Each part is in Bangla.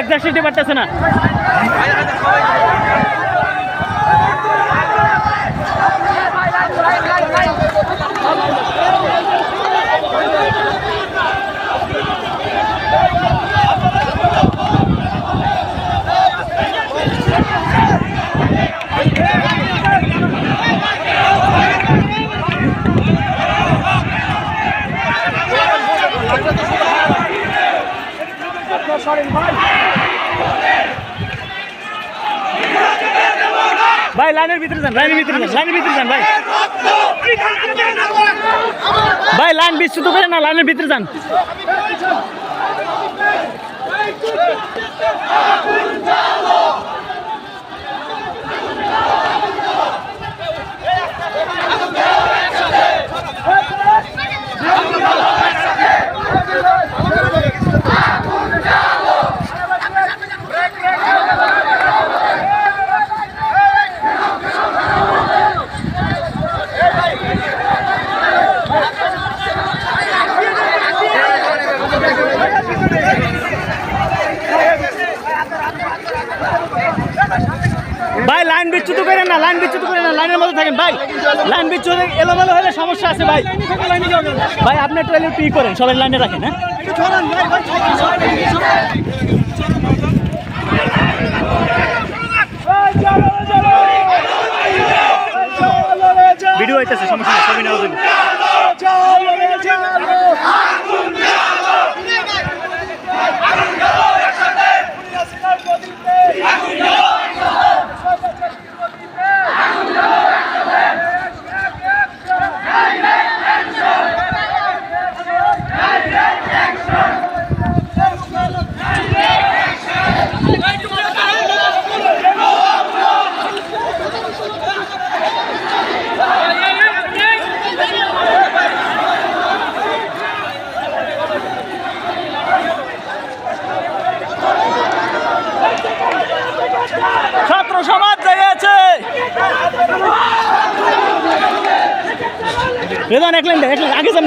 একজাস্ট দিতে পারতেছে না। লাইনের ভিতরে যান, লাইনের ভিতরে যান, লাইনের ভিতরে যান, ভাই। ভাই, লাইন বিচ্যুত করে না, লাইনের ভিতরে যান। ভাই না, লাইন বিচ্যুত করে না, লাইনের মধ্যে থাকেন, ভাই। লাইন বিচ্যুত হলে এলোমেলো হলে সমস্যা আছে, ভাই। ভাই, আপনি একটু ই করেন, সবাই লাইনে রাখেন হ্যাঁ? ভিডিও হইতেছে, সমস্যা ছবি নেওয়ার জন্য ছাত্র সমাজ জেগেছে রেদান এক লাইন দেখ, এক লাইন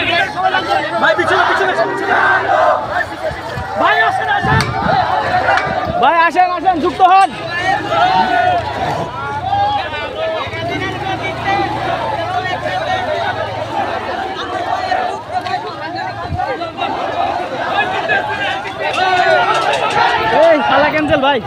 আগে সামনে আসেন ভাই পিছনে পিছনে ভাই আসেন আসেন ভাই আসেন আসেন যুক্ত হন এই ভাই।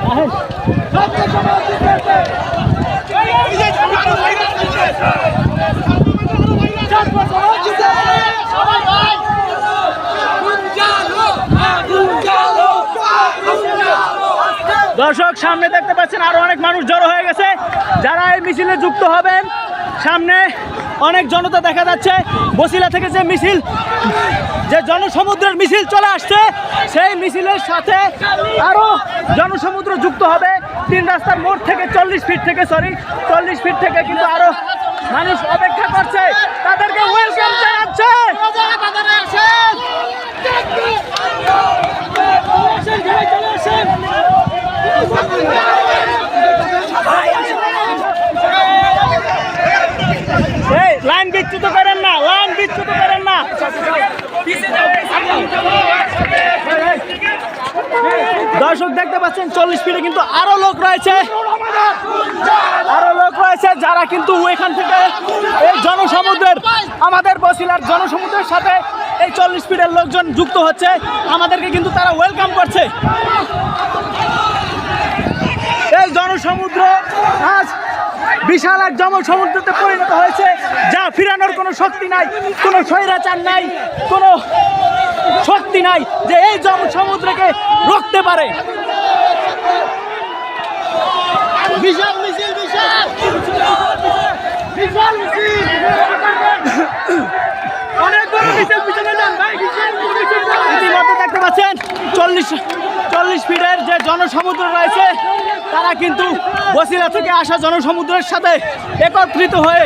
দর্শক, সামনে দেখতে পাচ্ছেন আরও অনেক মানুষ জড়ো হয়ে গেছে। যারা এই মিছিলে যুক্ত হবেন সামনে অনেক জনতা দেখা যাচ্ছে। বসিলা থেকে যে মিছিল, যে জনসমুদ্রের মিছিল চলে আসছে, সেই মিছিলের সাথে আরও জনসমুদ্র যুক্ত হবে। তিন রাস্তার মোড় থেকে চল্লিশ ফিট থেকে সরি চল্লিশ ফিট থেকে কিন্তু আরও মানুষ অপেক্ষা করছে। তাদেরকে ওয়েলকাম জানাচ্ছে এই লাইন বিচ্যুত করেন না লাইন বিচ্যুত করেন না দর্শক দেখতে পাচ্ছেন, চল্লিশ ফিটে কিন্তু আরও লোক রয়েছে। আরও লোক রয়েছে যারা কিন্তু এখান থেকে এই জনসমুদ্রের, আমাদের বসিলার জনসমুদ্রের সাথে এই চল্লিশ ফিটের লোকজন যুক্ত হচ্ছে। আমাদেরকে কিন্তু তারা ওয়েলকাম করছে। এই জনসমুদ্র আজ বিশাল এক জনসমুদ্রতে পরিণত হয়েছে, যা ফিরানোর কোনো শক্তি নাই, কোনো স্বৈরাচার নাই, কোনো শক্তি নাই যে এই জনসমুদ্রকে রুখতে পারে। বিশাল মিছিল বিশাল বিশাল মিছিল অনেক বড় মিছিল পিছনে যান ভাই বিশাল বড় মিছিল ইতিমধ্যে দেখতে পাচ্ছেন চল্লিশ চল্লিশ ফিটের যে জনসমুদ্র রয়েছে তারা কিন্তু বসিলা থেকে আসা জনসমুদ্রের সাথে একত্রিত হয়ে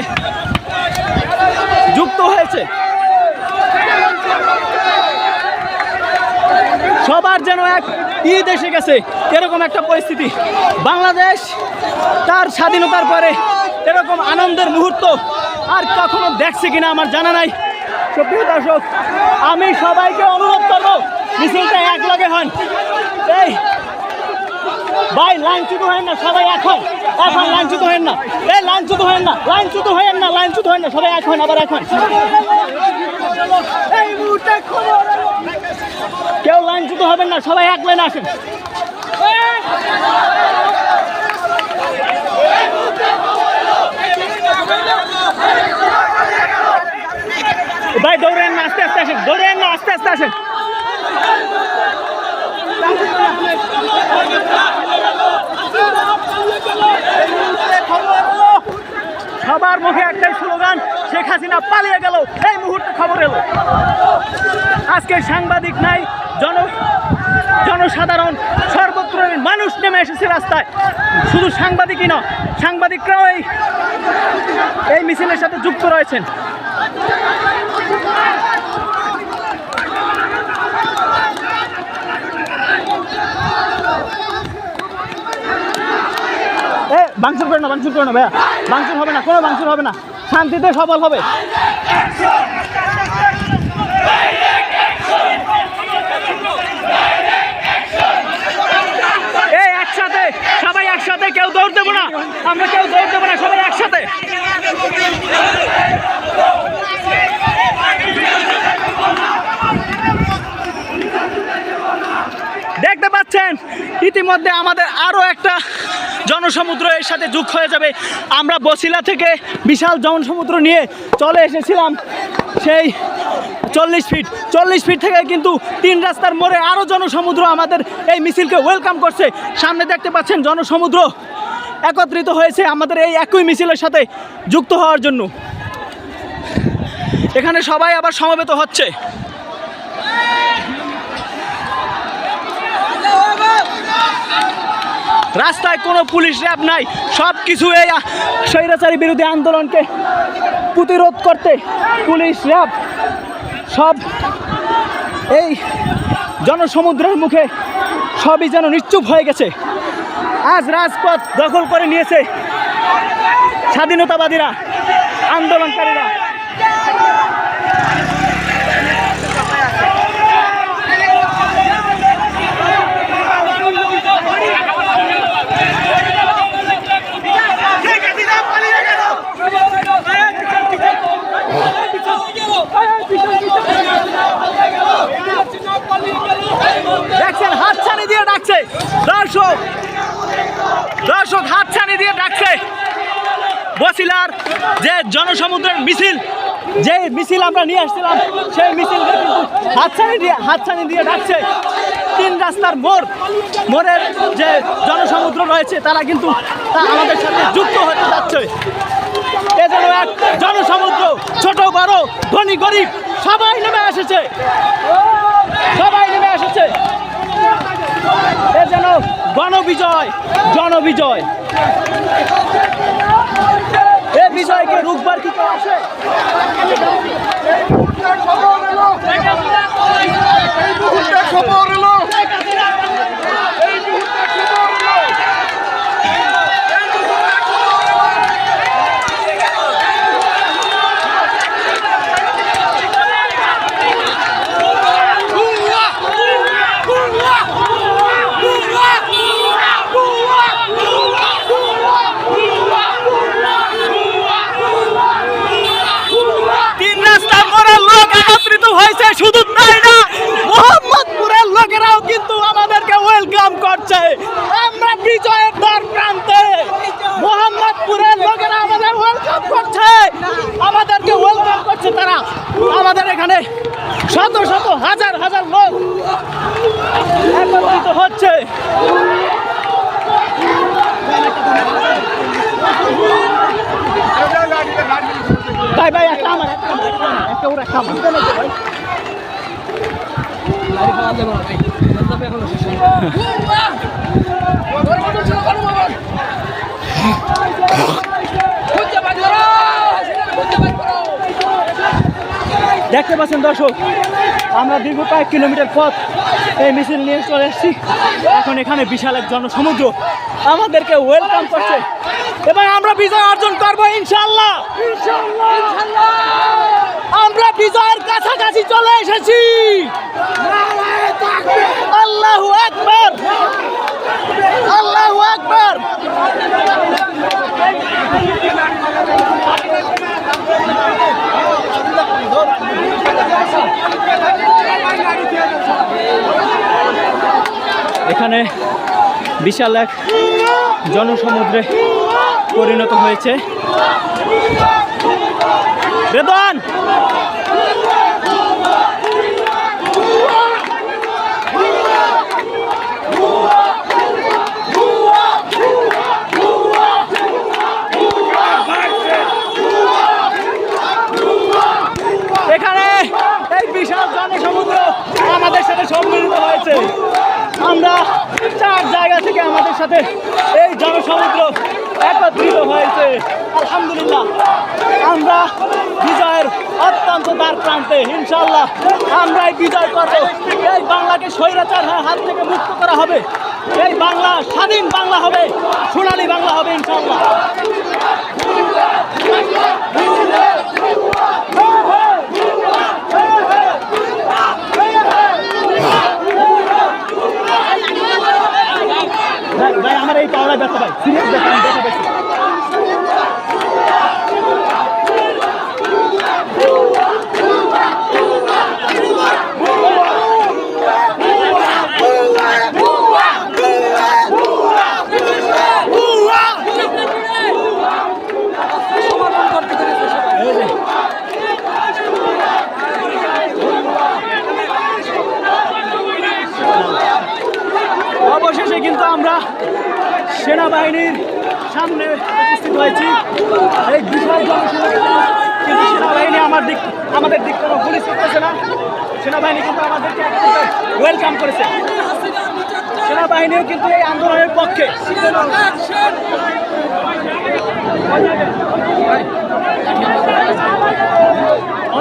যুক্ত হয়েছে। সবার যেন এক ঈদ এসে গেছে, এরকম একটা পরিস্থিতি। বাংলাদেশ তার স্বাধীনতার পরে এরকম আনন্দের মুহূর্ত আর কখনো দেখছে কিনা আমার জানা নাই। সুপ্রিয় দর্শক, আমি সবাইকে অনুরোধ করব, মিছিলটা এক লগে হন। এই, ভাই, লাইনচ্যুত হয়েন না, সবাই এখন এখন লাইনচ্যুত হয়েন না। এই, লাইনচ্যুত হয়েন না, লাইনচ্যুত হয়েন না, লাইনচ্যুত হয়েন না, সবাই এখন আবার এখন এই মুহূর্তে খবর এলো। কেউ হবেন না, সবাই এক লাইনে আসেন। ভাই, দৌড়েন না, আস্তে আস্তে আসেন, দৌড়েন না, আস্তে আস্তে আসেন। সবার মুখে একটাই স্লোগান, শেখ হাসিনা পালিয়ে গেল, এই মুহূর্তে খবর এলো। আজকে সাংবাদিক নাই জন, জনসাধারণ সর্বত্রের মানুষ নেমে এসেছে রাস্তায়। শুধু সাংবাদিকই না সাংবাদিকরাও এই এই মিছিলের সাথে যুক্ত রয়েছেন। এ বাংচুর করে না বাংচুর করে না ভাইয়া। বাংচুর হবে না, কোনো বাংচুর হবে না। শান্তিতে সফল হবে এই একসাথে সবাই একসাথে কেউ দৌড় দেবো না। আমরা কেউ দৌড় দেবো না, সবাই একসাথে। দেখতে পাচ্ছেন, ইতিমধ্যে আমাদের আরও একটা জনসমুদ্র এর সাথে যুগ হয়ে যাবে। আমরা বসিলা থেকে বিশাল জনসমুদ্র নিয়ে চলে এসেছিলাম সেই চল্লিশ ফিট। চল্লিশ ফিট থেকে কিন্তু তিন রাস্তার মোড়ে আরও জনসমুদ্র আমাদের এই মিছিলকে ওয়েলকাম করছে। সামনে দেখতে পাচ্ছেন জনসমুদ্র। একত্রিত হয়েছে আমাদের এই একই মিছিলের সাথে যুক্ত হওয়ার জন্য। এখানে সবাই আবার সমবেত হচ্ছে। রাস্তায় কোনো পুলিশ র্যাব নাই সব কিছু এই স্বৈরাচারী বিরোধী আন্দোলনকে প্রতিরোধ করতে পুলিশ র্যাব সব এই জনসমুদ্রের মুখে সবই যেন নিশ্চুপ হয়ে গেছে। আজ রাজপথ দখল করে নিয়েছে স্বাধীনতাবাদীরা আন্দোলনকারীরা দেখছেন হাতছানি দিয়ে ডাকছে দর্শক দর্শক হাতছানি দিয়ে ডাকছে বসিলার যে জনসমুদ্রের মিছিল যে মিছিল আমরা নিয়ে আসছিলাম, সেই মিছিলকে কিন্তু হাতছানি দিয়ে হাতছানি দিয়ে ডাকছে। তিন রাস্তার মোড়, মোড়ের যে জনসমুদ্র রয়েছে, তারা কিন্তু আমাদের সাথে যুক্ত হতে যাচ্ছে। এ যেন এক জনসমুদ্র, ছোট, বড়, ধনী, গরিব, সবাই নেমে এসেছে। সবাই নেমে এসেছে। এ যেন গণবিজয়, জনবিজয়। এ বিজয়কে রুখবার কি কেউ আসে খবর এলো তিন রাস্তার মোড়ের লোক একত্রিত হয়েছে শুধু তাই না, মোহাম্মদপুরের লোকেরাও কিন্তু আমাদেরকে ওয়েলকাম করছে। আমরা বিজয়ের দ্বার প্রান্তে। মোহাম্মদপুরের লোকেরা আমাদের ওয়েলকাম করছে। আমাদেরকে ওয়েলকাম করছে তারা। আমাদের এখানে শত শত হাজার হাজার লোক একত্রিত হচ্ছে। ভাই ভাই, একটা আমার, একটা একটা ওর ভাই দেখতে পাচ্ছেন দর্শক, আমরা দীর্ঘ কয়েক কিলোমিটার পথ এই মিছিল নিয়ে চলে এসেছি। এখন এখানে বিশাল এক জনসমুদ্র আমাদেরকে ওয়েলকাম করছে। এবং আমরা বিজয় অর্জন করব ইনশাল্লাহ আমরা বিজয়ের কাছাকাছি চলে এসেছি। আল্লাহ আকবর। আল্লাহ আকবর। এখানে বিশাল এক জনসমুদ্রে পরিণত হয়েছে। বেদন। এখানে এই বিশাল জনসমুদ্র আমাদের সাথে সম্মিলিত হয়েছে। আমরা চার জায়গা থেকে আমাদের সাথে এই জনসমুদ্র একত্রিত হয়েছে। আলহামদুলিল্লাহ। আমরা বিজয়ের অত্যন্ত তার প্রান্তে ইনশাল্লাহ আমরাই বিজয় করব। এই বাংলাকে স্বৈরাচার হাত থেকে মুক্ত করা হবে। এই বাংলা, স্বাধীন বাংলা হবে, সোনালী বাংলা হবে ইনশাল্লাহ ভাই ভাই আমার এই পাওয়াটা ব্যথা ভাই সিরিয়াস ব্যথা আমি ব্যথা পাইছি এই যে। অবশেষে কিন্তু আমরা সেনাবাহিনীর সামনে উপস্থিত হয়েছি। এই বিশাল কিন্তু সেনাবাহিনী আমার দিক আমাদের দিক কোনো পুলিশ করতেছে না। সেনাবাহিনী কিন্তু আমাদেরকে ওয়েলকাম করেছে। সেনাবাহিনীও কিন্তু এই আন্দোলনের পক্ষে।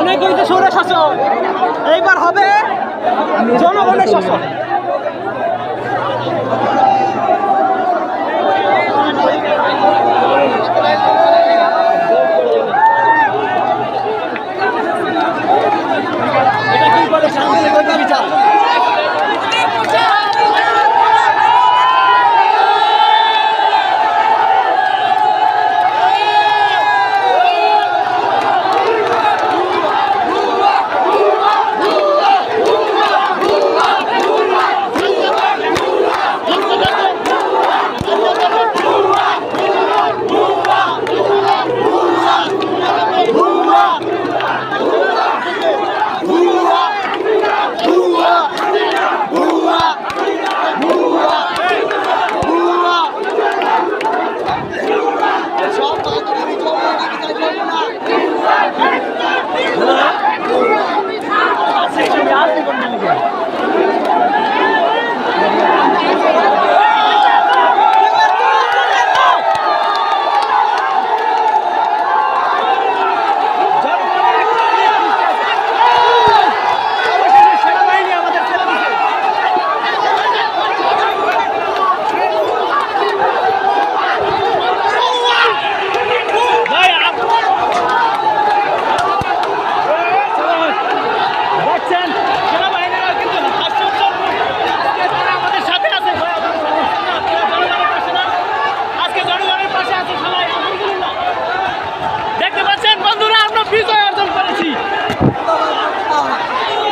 অনেক হয়েছে সৌর শাসন এইবার হবে জনগণের শাসন 神ちゃ。ん